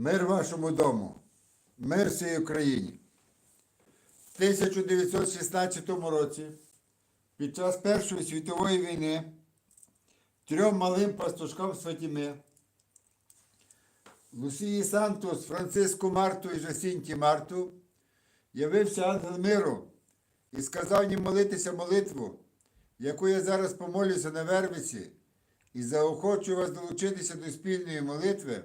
Мир вашому дому, мир всій Україні. В 1916 році, під час Першої світової війни, трьом малим пастушкам з Фатіми, Лусії Сантос, Франциску Марту і Жасінті Марту, явився ангел миру і сказав їм молитися молитву, яку я зараз помолюся на Вервиці, і заохочу вас долучитися до спільної молитви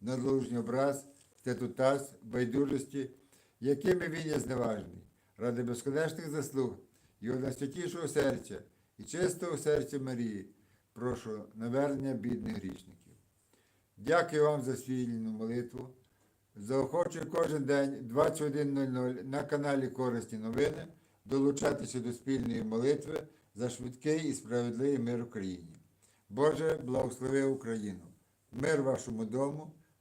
надлужній образ, статутас, байдужості, якими він є зневажний, ради безконечних заслуг Його найсвятішого серця і чистого серця Марії, прошу навернення бідних грішників. Дякую вам за свільну молитву. Заохочую кожен день 21.00 на каналі Корисні новини долучатися до спільної молитви за швидкий і справедливий мир Україні. Боже, благослови Україну! Мир вашому дому,